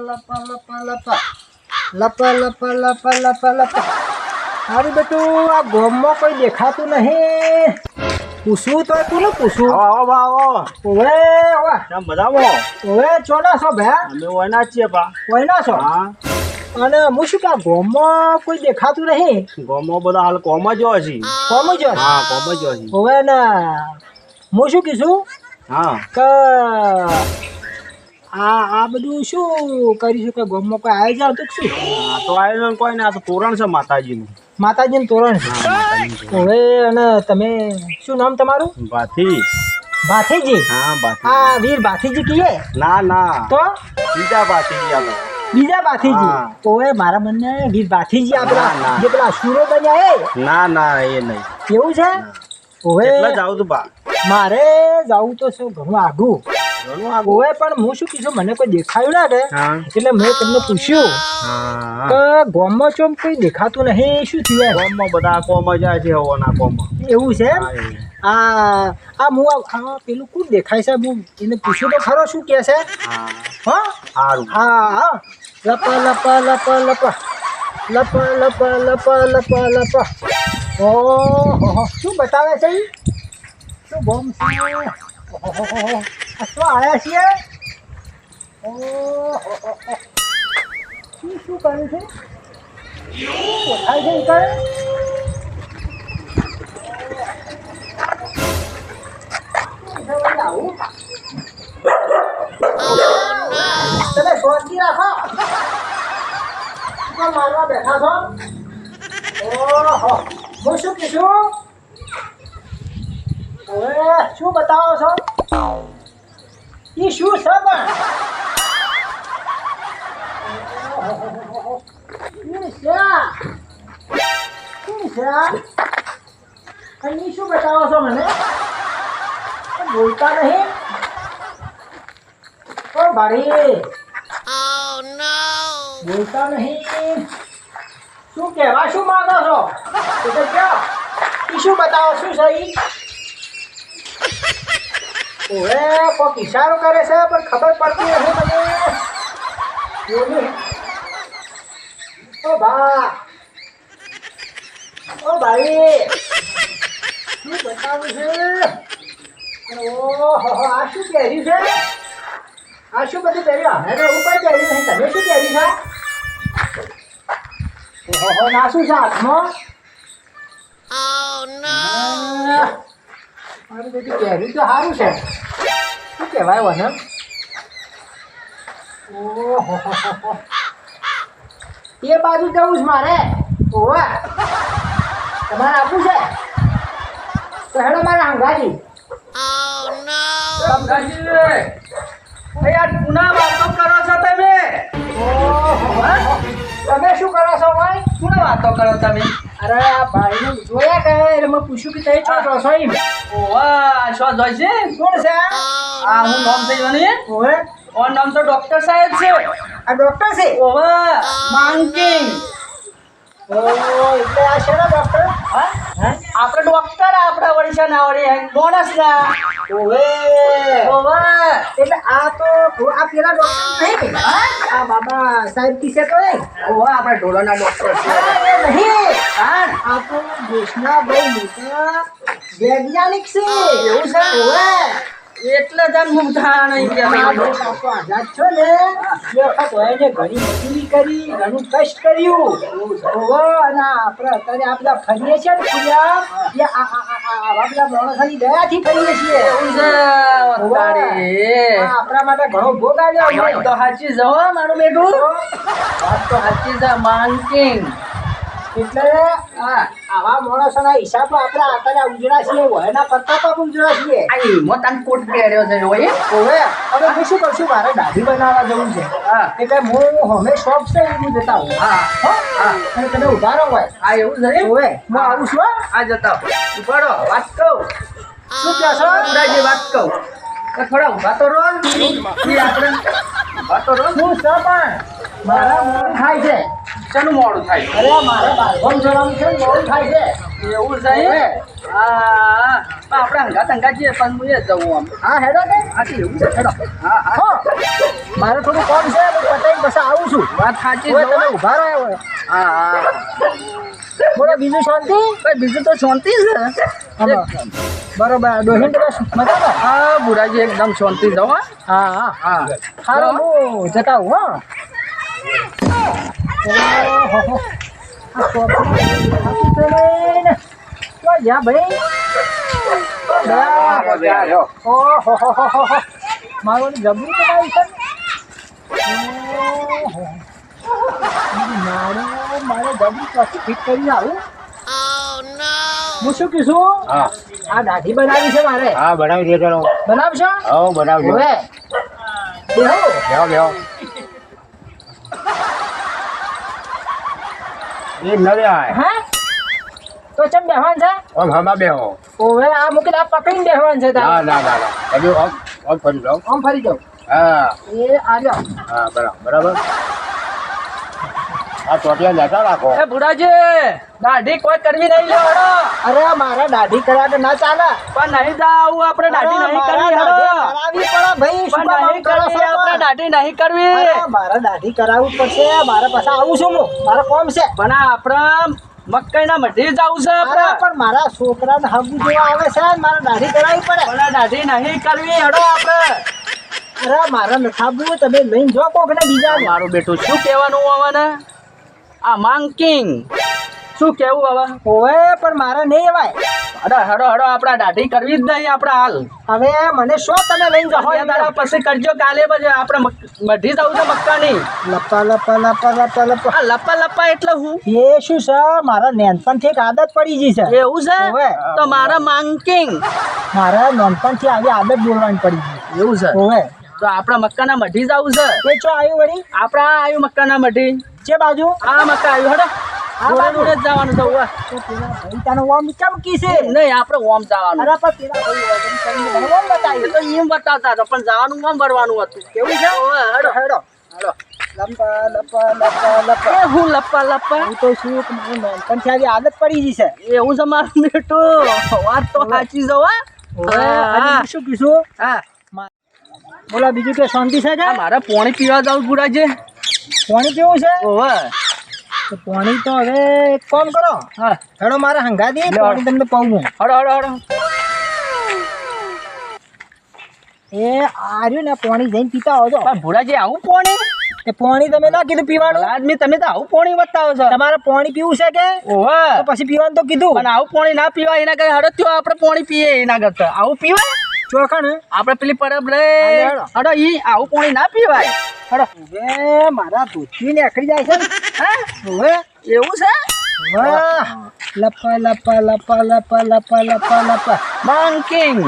લપા લપા લપા લપા લપા લપા લપા લપા લપા અરે બેટું આ ગોમમાં કોઈ દેખાતું નહીં પૂછવું તો તું ને પૂછવું આવો આવો ઓવે ઓવે કેમ બધામાં ઓવે ચોના છો ભે અમે ઓયના છીએ કોઈના છો હા અને હું શું કહું ગોમમાં કોઈ દેખાતું નહીં ગામમાં બધા હાલ કોમ જ હોય કોમ જ હોય. હા કોમ જ ને હું શું કીધું હા કે આ આ બધું શું કરીશું કે ગોમમાં કોઈ આવી જાવ તો શું? આ તો આયોજન કોઈ ને આ તો તોરણ છે માતાજીનું. માતાજીનું તોરણ? હા હવે અને તમે શું નામ તમારું? ભાથી. ભાથીજી? હા ભાથી હા વીર ભાથીજી કીએ? ના ના. તો? બીજા ભાથીજી આપણે બીજા ભાથીજી? હા. ઓએ મારા મનને વીર ભાથીજી આપણા. જે પેલા સુરો બન્યા એ? ના ના એ નહીં. કેવું છે? ઓવે એટલે જાવ તો બા. મારે જાવું તો શું ઘણું આઘું. ઘણું આગું હોય પણ હું શું કીધું મને કોઈ દેખાયું ના રે. એટલે મેં તમને પૂછ્યું કે ગોમમાં ચોમ કોઈ દેખાતું નહીં? શું થયું ગોમમાં બધા કોમમાં જાય છે હોવાના કોમમાં એવું છે? આ આ હું આ- પેલું કોણ દેખાય છે? હું એને પૂછ્યું તો ખરો શું કહે છે? હા. હા? સારું હા હા. લપા લપા લપા લપા. લપા લપા લપા લપા લપા. ઓહો શું બતાવે છે? શું બોમ્બ છે? ઓહોહોહો. શું આવ્યા છીએ. શું શું કર્યું છે? આવું? તમે શાંતિ રાખો. મારવા બેઠા છો? શું કીધું? હવે શું બતાવો છો? 你说什么？你啥？你啥？哎，你说不到什么呢？बोलता नहीं और बड़े oh, no. बोलता नहीं શું કહેવા શું માગો છો તો કે ક્યાં શું બતાવો શું સહી ઓએ કોઈક ઇશારો કરે છે પણ ખબર પડતી નથી મને. બોલું ઓ ભા ઓ ભાઈ. શું બતાવું છે? ઓહો આ શું પહેર્યું છે? આ શું બધું પહેર્યું? અમે તો ઉપર પહેર્યું નહીં. તમે શું પહેર્યું છે? ઓહો ના શું છે હાથમાં? આહ, મારું બધું પહેર્યું તો સારું છે. શું કહેવાય વને ઓહો એ બાજુ જવું છે મારે. ઓવે. તમારે આપવું છે? તો હેડો મારે હંગાજી ઓહો તમે શું કરો છો ભાઈ? શું વાતો કરો તમે? અરે આ ભાઈને જોયા કે? એટલે મેં પૂછ્યું કે તે છો છો છો એમ. ઓવા છો છો છે? કોણ છે આ? હું નામ થઈ જોને ઓવે. ઓર નામ તો ડોક્ટર સાહેબ છે. આ ડોક્ટર છે? ઓવા માંગિંગ ઓહો એટલે આ શેના ડોક્ટર હા? આપણે ડોક્ટર આપણા વળી ના વળી બોનસ ના ઓવે. ઓવા. એટલે આ તો આ પેલા ડોક્ટર નહીં. આ બાબા. સાહેબ કિસે તો ઓવા આપણે ઢોલાના ડોક્ટર છે. નહીં. આ તો દેશના બહુ મોટા વૈજ્ઞાનિક છે. એવું છે? ઓવે. એટલે તન થા નહીં આઝાદ છો ને એ વખત હોય ઘણી મજૂરી કરી ઘણું કષ્ટ કર્યું. ઓહો અને આપણે અત્યારે આ બધા ફરીએ છીએ ને ફર્યા એ આવા બધા દયાથી ફરીએ છીએ. આપણા માટે ઘણો ભોગ આવ્યો. તો સાચી જવા મારું બેટું વાત તો સાચી છે માંગિંગ એટલે આ આવા માણસોના હિસાબ આપણે અત્યારે ઉજળા છીએ એના કરતા તો આપણે ઉજળા છીએ. આઈ મોટાન કોટ પહેર્યો છે ઓય. હવે હવે હું શું કરશું મારે દાઢી બનાવવા જવું છે. હા. એટલે હું હમે શોપ છે હું જતા હું. હા? હો? અને તમે ઊભા રહો હોય. આ એવું છે? ઓવે હું આવું છું આ જતા ઉભાડો વાત કહું. શું કહો છો? ઉડાજી વાત કહું. થોડા ઊભા તો રહો આપણે ઊભા તો રહો હું શું પણ મારા મન થાય છે. શાનું મોડું થાય? અરે મારે બારગામ જોવાનું છે મોડું થાય છે. એવું છે હા? પણ આપણે હંગા તંગા જઈએ પણ હું એ જવું આમ. હા હેડો કે? હા તો એવું છે. હેડો. હા હા. મારે થોડું કામ છે પતાઈને પછી આવું છું. વાત સાચી તમે ઊભા રહ્યા હોય. હા હા. બોલો બીજું શાંતિ? ભાઈ બીજું તો શાંતિ છે. બરોબર ડોહીન મજામાં? હા બુરાજી એકદમ શાંતિ જાઓ હા. હા હા. હા. હારું હું જતા હું હા. મારું જબરું તો છે. મારે મારે જબરું પછી ફિટ કરી આવું હું શું કીધું? આ દાઢી બનાવી છે મારે? હા બનાવી દે બનાવશો? હા બનાવજો. હવે બેહો બેહો બેહો. એ ન આય હા? તો ચમ બેહવાન છે? આમ હમા બેહો. ઓવે આ મૂકીને આ પકડીને બેહવાન છે તા ના ના ના હજુ આમ આમ ફરી જાવ આમ ફરી જાવ હા. એ આવ્યો હા બરાબર બરાબર. આ ચોટિયા લેતા રાખો. એ બુરાજી દાઢી કોઈ કરવી નહીં લે અરે મારા દાઢી કરા તો ના ચાલે. પણ નહીં જાવ આપણે દાઢી નહીં કરવી દાઢી પડે ભાઈ શું નહીં કરવી આપણે પણ? દાઢી નહીં કરવી. અરે, મારે દાઢી કરાવવું પડશે. મારે પાછા આવું છું હું. મારે કોમ છે. પણ આપણે મકાઈના મઢી જવું છે પણ મારા છોકરાને હગું જોવા આવે છે ને મારે દાઢી કરાવી પડે. પણ દાઢી નહીં કરવી હડો આપણે. અરે મારા નખાવું તમે નહીં જો કોક ને બીજા. મારું બેટું શું કહેવાનું આવવાના ને આ માંકિંગ. શું કેવું હવે? હોવે પણ મારે નહીં અવાય. અરે હડો હડો આપણા દાઢી કરવી જ નહીં આપણા હાલ. હવે મને શું તમે લઈને જાઓ? દાડા પછી કરજો કાલે બજે. આપણે બધી મઢી જવું છે મક્કાની. લપા લપા લપા લપા લપા લપા લપા એટલે હું? એ શું છે? મારા નેનપણથી એક આદત પડી ગઈ છે. એવું છે. તો મારા માંકિંગ. મારા નાનપણથી આવી આદત બોલવાની પડી ગઈ. એવું છે? ઓવે તો આપણા મક્કાના મઢી જવું છે? એ ચો આવ્યું વળી? આપણે આવ્યું મક્કાના મઢી. જે બાજુ? આ મકા આવ્યું હડો. આ બાજુ? જ જવાનું છે ઉવા. તો ભાઈ તને ચમકી છે? નહીં આપણે ઓમ જવાનું. અરે પણ પેલા ભાઈ વજન કરીને મને ઓમ એ તો એમ બતાવતા હતા પણ જવાનું ઓમ ભરવાનું હતું. કેવું છે? હેડો. હેડો. હેડો લપા લપા લપા લપા હું લપા લપા હું તો શું મારું નાનપણથી આવી આદત પડી ગઈ છે. એવું છે મારું બેટું. વાત તો સાચી જવો. શું કીધું? હા. બોલા બીજું કે શાંતિ છે મારે પાણી પીવા છે બુરાજી પાણી પીવું છે? ઓવે પાણી તો હવે એક કામ કરો. હા. હેડો મારે હંગાતી દે પાણી તમને હું. હડો હડો હડો. એ આર્યું ને પાણી જઈને પીતા આવજો. પણ ભુરાજી આવું પાણી? એ પાણી તમે ના કીધું પીવાનું? આદમી તમે તો આવું પાણી બતાવો છો. તમારે પાણી પીવું છે કે? ઓહો પછી પીવાનું તો કીધું. પણ આવું પાણી ના પીવાય એના કઈ હડો થયો આપણે પાણી પીએ એના કરતા. આવું પીવાય? ચોખણ આપણે પેલી પરબ રે હેડો. ઈ આવું પાણી ના પીવાય. હડો હવે મારા ધોતી નીકળી જાય છે. હે? હવે? એવું છે? લપા લપા લપા લપા લપા લપા લપા. બંકિંગ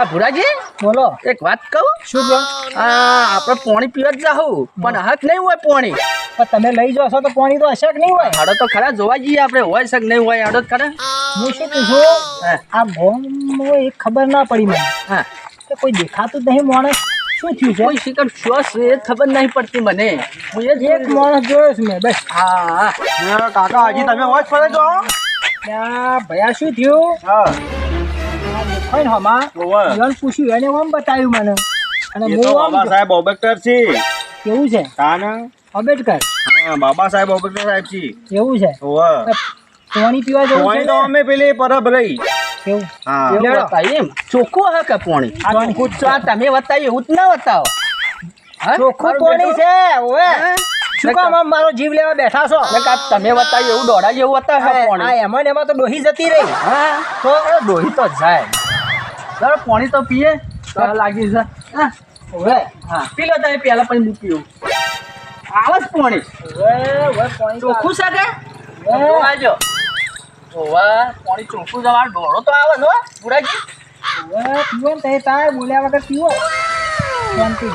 આ ભુરાજી બોલો. એક વાત કહું? શું કહો આ આપણે પાણી પીવા જ જાહું પણ હક નહીં હોય પાણી. પણ તમે લઈ જશો તો પાણી તો હશે કે નહીં હોય? હાડો તો ખરા જોવા જઈએ આપણે હોય છે કે નહીં હોય હાડો ખરા. હું શું કીધું? આ બોમ્બ એ ખબર ના પડી મને. હા. કે કોઈ દેખાતું જ નહીં માણસ. શું થયું છે? કોઈ શિકર શ્વાસ એ જ ખબર નહીં પડતી મને. હું એ એક માણસ જોયો છું મેં બસ. હા. કાકા હજી તમે હોય ફરે છો ભયા શું થયું? હા. હમા ઓવે. પૂછ્યું એને આમ બતાવ્યું મને. અને હું સાહેબ ઓબેક્ટર છે. કેવું છે? તાને આંબેડકર. હા બાબા સાહેબ અંબેડકર સાહેબ છે એવું છે? ઓવે પાણી પીવા જવું છે પાણી તો અમે પેલી પરબ રહી. કેવું હા. એમ? ચોખ્ખું હે કે પાણી? આ પાણી. ચોખ્ખું છે. આ તમે બતાવ્યું એવું જ ના બતાવો હા? ચોખ્ખું પાણી છે ઓવે. શું કામ આમ મારો જીવ લેવા બેઠા છો? કે આ તમે બતાવી એવું દોડા જેવું બતાવે પાણી. એમાં ને એમાં તો ડોહી જતી રહી. હા? તો દોહી તો જાય. ચાલો પાણી તો પીએ. લાગી છે. હા? ઓવે હા. પી લો તમે પેલા પણ મૂકી પીવું. આવે જ પાણી પાણી ચોખ્ખું છે કે. જોવાજો ઓવા પાણી ચોખ્ખું જવા ઢોળો તો આવે છે હો, બુરાજી. ઓવે પીવો ને તે તાય બોલ્યા વગર પીવો. શાંતિ.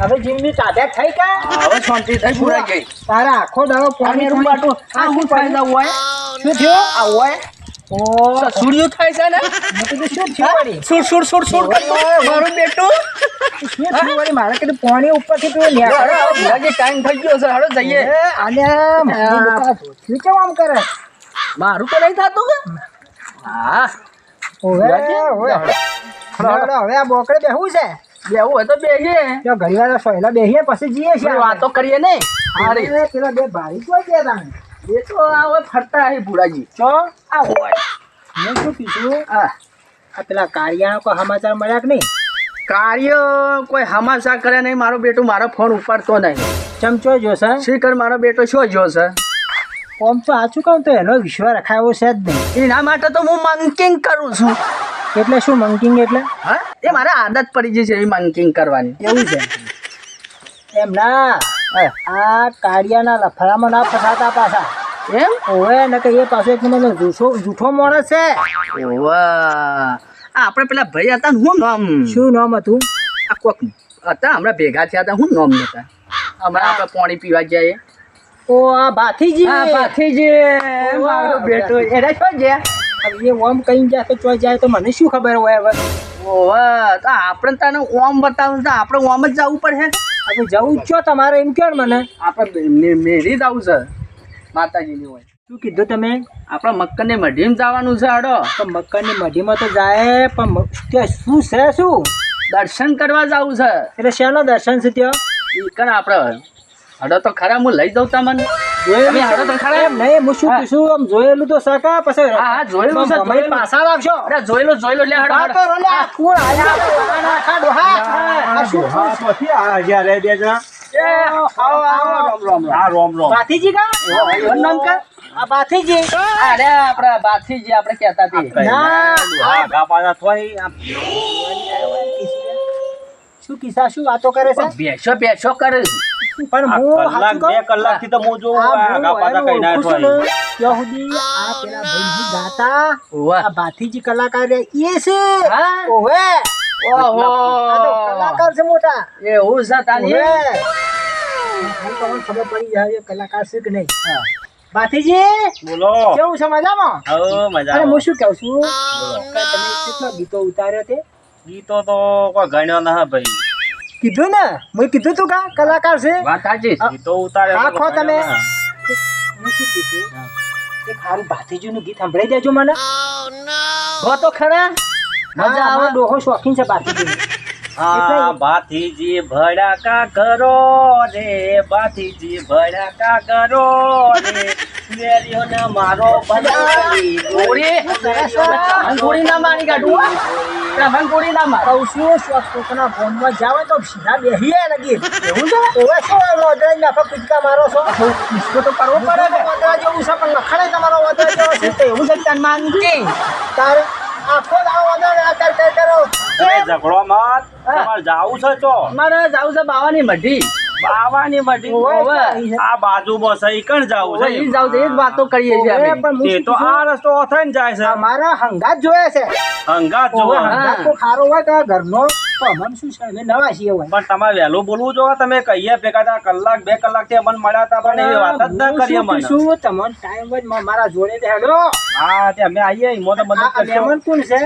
હવે જીમની તાબ્યાત થઈ કે? હવે શાંતિ થઈ પુરાજી તારા આખો દાડો પાણી પાણી બાટું આ હું ફાયદા હોય? શું થયો? આ હોય? ઓ થાય છે ને? સુર સુર સુર સુર. મારું બેટું? મારે કીધું પાણી ઉપરથી તું હજી ટાઈમ થઈ ગયો છે. જઈએ. મારી બેટા ધોતી કેમ આમ કરે? મારું તો નહીં થતું કે? હા. લાગે? હવે આ બોકડે બેહવું છે? બેવું હોય તો બેસીએ તો ઘણી વાર બેહીએ પછી જઈએ છીએ વાતો કરીએ ને. પેલા બે કોઈ ગયા? એ તો આ હવે ફરતા હે ભુડાજી તો આ હોય. મેં શું કીધું? હા. આ પેલા કાળિયાના કોઈ સમાચાર મળ્યા કે નહીં? કાર્ય કોઈ હમાસા કરે નહીં. મારો બેટો મારો ફોન ઉપાડતો નહીં. ચમચો જોશે શ્રીકર મારો બેટો શું જોશે ઓમ તો સાચું કહું તો એનો વિશ્વાસ રખાયો છે જ નહીં. એના માટે તો હું મંકિંગ કરું છું. એટલે શું મંકિંગ એટલે? હા? એ મારે આદત પડી ગઈ છે એ મંકિંગ કરવાની. એવું છે. એમ ના. આ કાળિયાના લફડામાં ના ફસાતા પાછા. એમ? ઓવે ને કે એ પાછો એક મને જૂઠો જૂઠો માણસ છે. ઓવા. આ આપણે પેલા ભાઈ હતા ને શું નામ? શું નામ હતું? આ કોક હતા હમણાં ભેગા થયા હતા શું નામ હતા? હમણાં આપણે પાણી પીવા જઈએ ઓ આ ભાથીજી. હા ભાથીજી. મારો બેટો એને શું છે એ ઓમ કઈ જાય તો ચોઈ જાય તો મને શું ખબર હોય હવે? ઓવા તો આપણે તને ઓમ બતાવું તો આપણે ઓમ જ જવું પડશે હવે જવું છો તમારે એમ કહો મને. આપણે મે- જ જવું છે માતાજીની હોય. શું કીધું તમે? આપણા મક્કરને મઢીમ જવાનું છે હડો. તો મક્કરની મઢીમાં તો જાય પણ કે શું છે શું? દર્શન કરવા જવું છે. એટલે શેનો દર્શન છે ત્યાં? કણ આપણે હડો તો ખરા હું લઈ જાઉં તમને. તમે તો ખરા એમ? નહીં હું શું પૂછું? આમ જોયેલું તો સકા પછી હા, હા, જોયેલું છે, પાછા અરે જોઈ લો લે હડો તો રોલે, કોણ આયા? આ ડોહા. શું પછી? આ જ્યારે બે જણા. એ, આવો આવો. રામ રામ રામ. રોમ રોમ. ભાથીજી કા? એનું નામ કા? આ ભાથીજી. અરે આપણા બાથીજી આપણે કહેતા હતી ના. હા, ગા પાછા થોય આમ. શું કિસ્સા શું વાતો કરે છે? બેસો બેસો કરે છે. પણ હું કલાક બે કલાક કલાકથી તો હું જોઉં આ આ હું ગા પાછા કઈ ના થોય. ને, ત્યાં સુધી? આ પેલા ભાઈજી ગાતા આ ભાથીજી કલાકાર એ છે. ઓવે ઓહો. કલાકાર છે મોટા. એવું છે તાની ઓવે તમને ખબર પડી જાય કલાકાર છે કે નહીં. ભાથીજી બોલો. કેવું છે મજામાં? હવે મજા અરે હું શું કહું છું? તમે કેટલા ગીતો ઉતાર્યો તે? ગીતો તો કોઈ ગણ્યો ના ભાઈ. કીધું ને? મેં કીધું તું કા? કલાકાર છે? વાત સાચી તો ગીતો ઉતારે હા, તો ખો કોઈ તમે. ગણ્યો ના. હું શું કીધું? એક સારું ભાથીજીનું ગીત સંભળાઈ દેજો મને. હો તો ખરા. મજા મજા આવે. ડોહો શોખીન છે ભાતીજી આ ભાથીજી ભડાકા કરો રે. ભાથીજી ભડાકા કરો રે. મારો ભડાકી ગોળી. તમન ગોળી ના મારી કાઢું તમન ગોળી ના માર. કહું શોખ શોખના ફોનમાં જાવ તો સીધા બેહીએ લગી. એવું છે? ઓવે શું લોદરા નાખો કૂદકા મારો છો. ડિસ્કો તો કરવો પડે ને લોદરા જેવું છે પણ લખાણે તમારો લોદરા જેવો છે. તો એવું છે તન માંગી તારે આખો દાવ લોદરા કર કર કરો. ઝઘડો મત તમારે જાવું છે ચો મારે જાવું છે બાવાની મઢી. બાવાની મટી ઓવે. આ બાજુમાં સહી કણ જાવું છે? ઈ જાવ છે એ જ વાતો કરીએ છીએ અમે. તે તો આ રસ્તો ઓથન જાય છે. અમારા હંગાત જોયે છે. હંગાત જોવો હંગાત તો ખારો હોય કે ઘરનો પણ તમારે વહેલું બોલવું જો તમે કહીએ ભેગા કલાક બે કલાકથી અમને મળ્યા હતા પણ એવી વાત જ ના કરીએ શું મને. તમને ટાઈમ જ મારા જોડે જ હા તે અમે આવીએ ઈમો તો મદદ કોણ છે?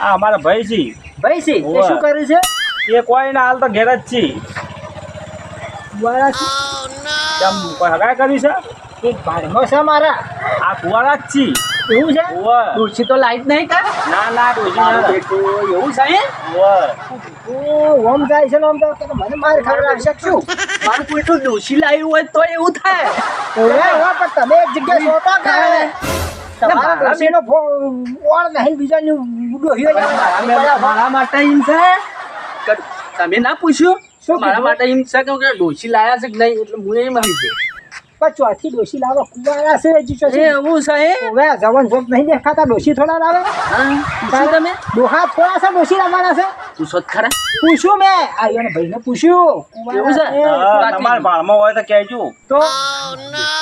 આ અમારા ભાઈ છે ભાઈ છે. શું કરે છે? એ કોઈ ના હાલ તો ઘેર જ છે. કુવારા છે. કેમ કોઈ હગાઈ કરી છે? એક ભાડમાં છે મારા. આ કુવાળા જ છે. એવું છે? ડોસી તો લાઈટ નહીં કા? ના ના ડોસી ના. એવું છે ઓમ જાય છે ને ઓમ તો. મને માર ખાવા શકશું મારું કોઈ તો ડોસી લાવ્યું હોય તો એવું થાય. ઓવે પણ તમે એક જગ્યાએ તમારા ઓળ નહીં બીજાનું મારા મારા માટે એમ છે? તમે ના પૂછ્યું? શું મારા માટે એમ છે કે ડોશી લાયા છે કે નહીં એટલે હું એમ આવી ગયો. પણ ચોથી ડોશી લાવો કુવારા છે હજી ચોથી એવું છે હે? જવાન જોક નહીં દેખાતા ડોશી થોડા લાવે? હા, તમે? ડોહા થોડા છે ડોસી લાવવાના છે? પૂછો ખરા. પૂછ્યું મેં. આ એને ભાઈને પૂછ્યું. એવું છે? તમારા ભાળમાં હોય તો કહેજો. તો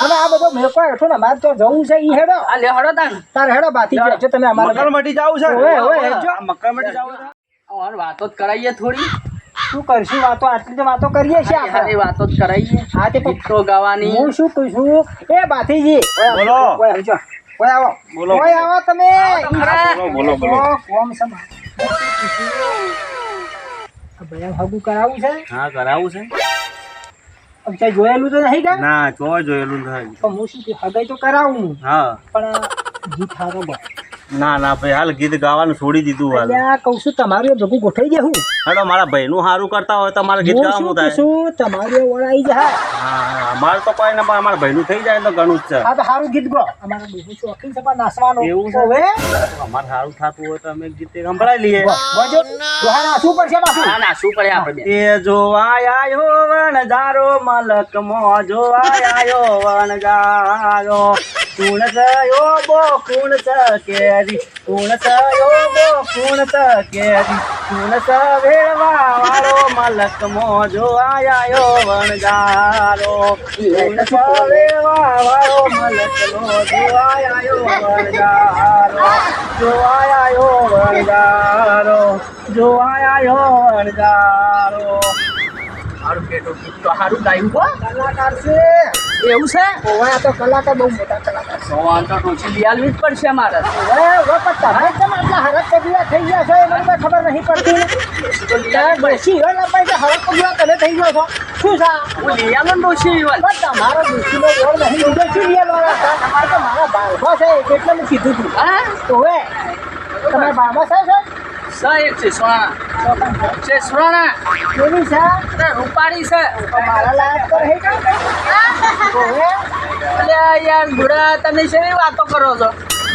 હવે આ બધો મેકો હેઠો ને મારે તો જવું છે ઈ હેડો. આ લે હળો તાન તાર હેડો બાથી જજો તમે અમારા મકરમટી જાવું છે? છે. વાતો જ કરાઈએ થોડી. શું કરશું? વાતો આટલી તો વાતો કરીએ છીએ આપણે? વાતો જ કરાઈએ. હા તે પણ ગાવાની. હું શું કહીશું એ બાથીજી. બોલો. કોઈ આવો. બોલો, કોઈ બોલો. આવો તમે. બોલો, બોલો. કોમ છે ભાઈ હગું કરાવવું છે? હા કરાવું છે. અચ્છા જોયેલું તો નહીં કા ના જો જોયેલું નથી. તો હું શું હગાઈ તો કરાવું. હા. પણ જીત હારો બસ. ના ના ભાઈ હાલ ગીત ગાવાનું છોડી દીધું હાલ. અલ્યા કહું છું તમારું ભેગું ગોઠવી દેવું હેડો મારા ભાઈનું સારું કરતા હોય તો મારે ગીત હું ગાવાનું થાય શું તમારું ઓળાઈ જાય હા હા, અમારે તો કોઈ ના અમારા ભાઈનું થઈ જાય તો ઘણું જ છે. હા તો સારું ગીત ગો. અમારા બીજું શોખીન છે પણ નાસવાનું. એવું છે? હવે? અમારે સારું થતું હોય તો અમે ગીત સંભળાઈ લઈએ. બજો ડોહા નાચવું પડશે પાછું. ના ના શું પડે આપણે? એ જોવા આયો વણજારો મલક મો જોવા આયો વણજારો. કુણ થયો બો કુણ કેરી કુણ થયો બો કુણ કેરી કુણ સ વેળવા વાળો મલક મો જોવા આયો વણજારો કુણ સ વેળવા વાળો મલક મો જોવા આયો વણજારો જોવા આયો વણજારો જોવા આયો વણજારો હારું બેટો તો હારું ગાયું હો કલાકાર છે. એવું છે? ઓવે આ તો કલાકાર બહુ મોટા કલાકાર છે. તો વાંધો ડોશી લઈ આલવી જ પડશે મારે ઓવે ઓવે પણ તમે કેમ આટલા હરક પગલા થઈ ગયા છો એ મને ખબર નહીં પડતી. ડોશી હોય ને પછી હરક પગલા તમે થઈ ગયો છો. શું છે? હું ને ડોશી ઈવન. પણ તમારો રોડ નહીં તમારે તો મારા બાળકો છે એટલે મેં કીધું હતું હા? ઓવે તમારા બાળમાં છે છે સ એક છે સોના છે સોના કેવી છે? અરે રૂપાળી છે. મારા લાયક તો હે? અલ્યા યાર ગુડા તમે શેની વાતો કરો છો?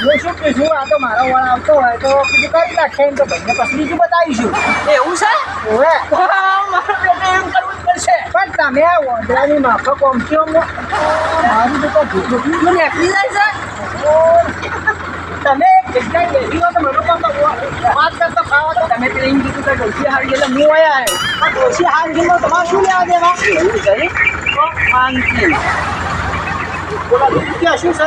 હું શું કહીશું આ તો મારો વાળ આવતો હોય તો કીધું કરી નાખે એમ તો ભાઈને પછી બીજું બતાવીશું. એવું છે? ઓવે મારો એમ કરવું પડશે. પણ તમે આ વોંદરાની માફક ઓમથી ઓમ મારું તો ભૂખ મને એટલી જાય છે? જગ્યાએ બેસી હો તો મને કહો તો વાત કરતા ખાવા તો તમે પેલા એમ કીધું કે ડોશી હારી એટલે હું અહીંયા આવ્યો આ ડોશી હાલ ગયેલો તમારે શું લેવા દેવા એવું છે તો માનતી બોલા શું છે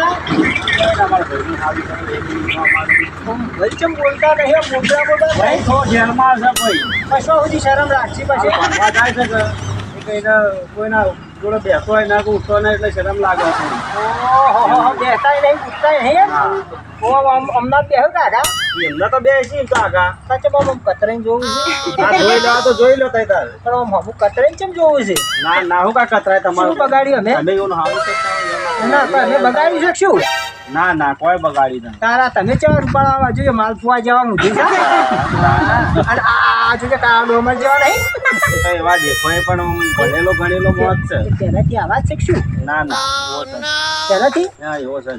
વૈચમ બોલતા નહીં મોટા મોટા ભાઈ તો જેલમાં છે ભાઈ કશો સુધી કે જોડે બેસો હોય ના કોઈ ઉઠતો એટલે શરમ લાગે છે અમદાવાદ બેહો કાકા એમને તો બેસી તો આગા સાચે બાબુ હું કતરાઈને જોવું છે? આ જોઈ લો તો જોઈ લો તઈ તાર. પણ આમ અમુક કતરાઈને કેમ જોવું છે? ના ના હું કા કતરાય શું તમારું બગાડ્યું અમે? તમે એવું કરતા ના પણ અમે બગાડી શકશું. ના ના કોઈ બગાડી નહીં તારા તમે ચેવા આવવા જોઈએ માલ ફુવા જવા મૂકી છે અને આ જોઈએ કાળા ડોમર જેવા નહીં? એ એવા પણ ભણેલો ગણેલો મોત છે. તેનાથી આવા શીખશું. ના ના એવો છે. તેનાથી? હા એવો છે.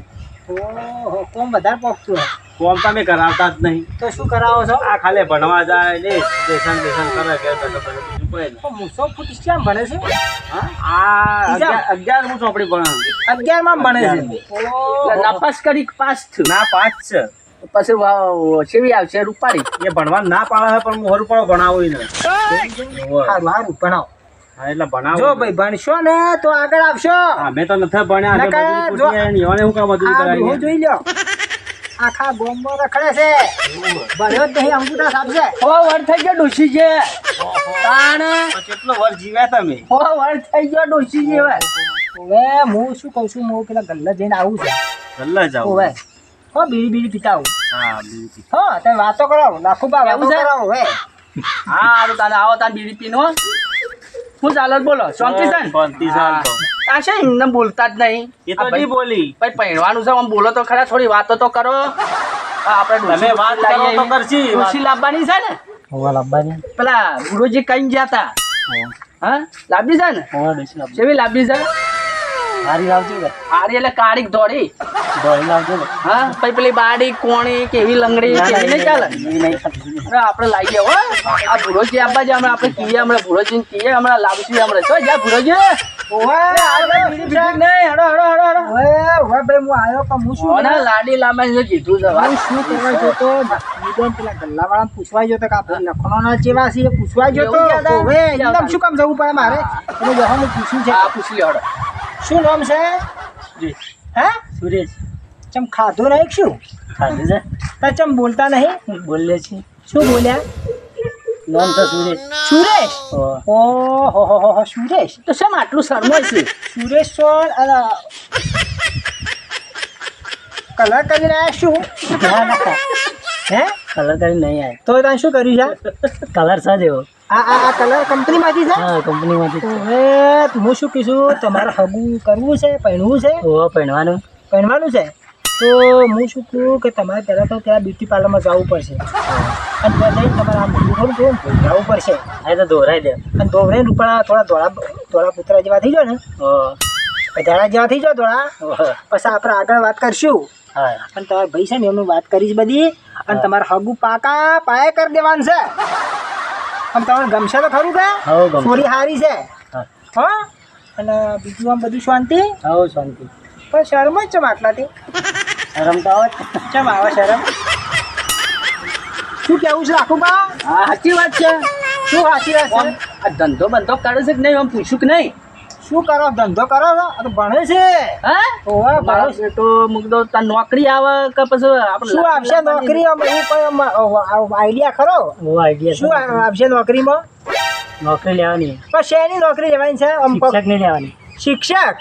ઓહો કોમ વધારે પોખતું કોમ તમે કરાવતા જ નહીં. તો શું કરાવો છો? આ ખાલી ભણવા જાય ને દેશન દેશન કરે કે બીજું કોઈ નહીં. તો ફૂટ કેમ ભણે છે? હા? આ અગિયાર હું ચોપડી ભણાવું અગિયારમાં ભણે છે. ઓહો. કરી પાસ થયું. ના પાંચ છે. પછી વા- શેવી આવશે રૂપાળી. એ ભણવા ના પાડે પણ હું હરું પણ ભણાવું ને સારું સારું ભણાવો. એટલે ભણાવું જો ભાઈ ભણશો ને તો આગળ આવશો. અમે તો નથી ભણ્યા જો- હું કામ? જોઈ લ્યો. આખા ગોમમાં રખડે છે. ભણ્યો જ નહીં અંગૂઠા સાપશે હો વર થઈ ગયો ડોશી છે તાણ. કેટલો વર્ષ જીવ્યા તમે? હો વર થઈ ગયો ડોશી જેવા હવે. હું શું કહું છું હું પેલા ગલ્લા જઈને આવું છું. ગલ્લા જાવ હવે. હો બીડી બીડી પીતા આવું હા બીજું હા તમે વાતો કરો લાખુબા વાતો એવું હવે. હા હારું તાને આવો તાન બીડી પીનો. હું ચાલો બોલો? શાંતિ છે શાંતિ આ છે એમને બોલતા જ નહીં. એ તો નહીં બોલી. ભાઈ પહેરવાનું છે આમ બોલો તો ખરા થોડી વાતો તો કરો. આપણે તમે વાત કરો તો કરશી. ડોશી લાવવાની છે ને? હોવા લાવવાની પેલા ગુરુજી કઈ ગયા હતા હા? લાંબી છે ને? હોવા ડોસી છે? હારી લાવજો ને. હારી એટલે કાળી દોડી. દોડી લાવજો ને. હા પછી પેલી બાડી કોણી કેવી લંગડી કેવી નહીં ચાલે? અરે આપણે લાવીએ હો. આ ભુરોજી આપવા જ હમણાં આપણે કીએ હમણાં ભુરોજી કીએ હમણાં લાવશું હમણાં. જો જા ભુરોજી. ઓવે બીજી બીજી નહીં હડો હડો હડો હડો હવે હવે ભાઈ હું આવ્યો પણ હું શું ઓને લાડી લાંબાને કીધું છે શું કહેવા જતો બીજો પેલા ગલ્લાવાળાને પૂછવા જતો લખણોના જેવા છે પૂછવા જતો શું કામ જવું પડે મારે? એટલે જવા હું પૂછ્યું છે. હા પૂછી હડો શું નામ છે? હે? સુરેશ. ચમ ખાધું નહીં શું? ખાધું છે. તા ચમ બોલતા નહીં? બોલે છે. શું બોલ્યા? નામ છે સુરેશ. સુરેશ? ઓ. હો હો હો સુરેશ. તો શેમ આટલું શરમાય છે? સુરેશ્વર અલા કલર કરીને રહ્યા શું? ના ના. હે? કલર કરી નહીં આવે તો તમે શું કર્યું છે? કલર છે જેવો. આ આ આ કલર કંપનીમાંથી છે? હા કંપનીમાંથી હવે હું શું કીધું? તમારે હગું કરવું છે પહેરવું છે? ઓહો પહેરવાનું. પહેરવાનું છે? તો હું શું કહું કે તમારે પહેલાં તો ત્યાં બ્યુટી પાર્લરમાં જવું પડશે. અને ત્યાં જઈને તમારે આ મોટું થોડું થોડું જવું પડશે. હા તો દોરાઈ દે. અને દોવરે રૂપડા થોડા ધોળા ધોળા પુતરા જેવા થઈ જાય ને. ધોળા જેવા થઈ જાઓ ધોળા. પછી આપણે આગળ વાત કરશું. હા. અને તમારા ભાઈ છે ને એમનું વાત કરીશ બધી. અને તમારે હગું પાકા પાયે કરી દેવાનું છે. અને તમને ગમશે તો ખરું કે? ગમ સારી છે. હા. અને બીજું આમ બધું શાંતિ? હા શાંતિ. પણ શરમ જ ચમ આટલાથી. તો આવે ચમ આવે શરમ? શું કેવું છે આખું બા? હા સાચી વાત છે. શું સાચી વાત છે? આ ધંધો બંધો કરે છે કે નહીં? આમ પૂછ્યું કે નહીં? શું કરો? ધંધો કરો છો? તો ભણે છે. હા? ઓવે ભણે છે. બેટો મૂકદો તાર નોકરી આવે કે પછી આપણે શું આવશે નોકરી કોઈ આઈડિયા ખરો? ઓ આઈડિયા શું આપશે આવશે નોકરીમાં? નોકરી લેવાની. પણ શેની નોકરી લેવાની છે? શિક્ષક નહીં લેવાની. શિક્ષક?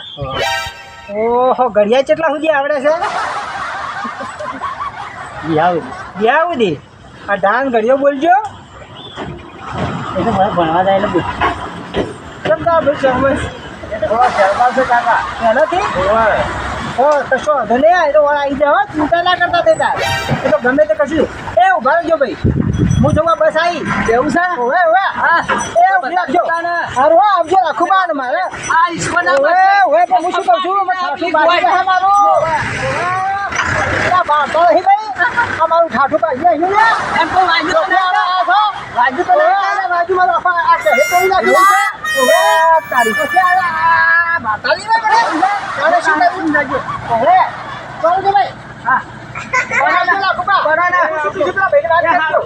ઓહો ઘડિયા કેટલા સુધી આવડે છે? ગયા સુધી આ ડાન ઘડિયો બોલજો. એટલે તો ભણવા જાય એટલે પૂછ કેમ ના ભાઈ શરમસ એનાથી ઓ કશો વાંધો જાવ કરતા દેતા એ ગમે તે કશું એ ઊભા રહેજો ભાઈ હું જોવા બસ આવી એવું છે ઓવે હા એ ઊભી રાખજો હારું હા આવજો આખું બાર મારે આ ઈશ્વરના હું છું છે આ બાળકો નહીં ભાઈ આ મારું ઠાઠું બાજી આવ્યું ને એમ તો ચોકડી વાળા આયા છો? વાંધો તો ઓવે, નહીં. આ બાજુમાં તો આ- કહે છે. ઓવે, તારી તો ક્યાં આ બાતાલી ના કરે? તારે શું કરવું? ઓવે, ચાલો તો ભાઈ. હા. બનાવજો લાખું બા. હું શું કીધું પેલા ભાઈને વાત કરજો.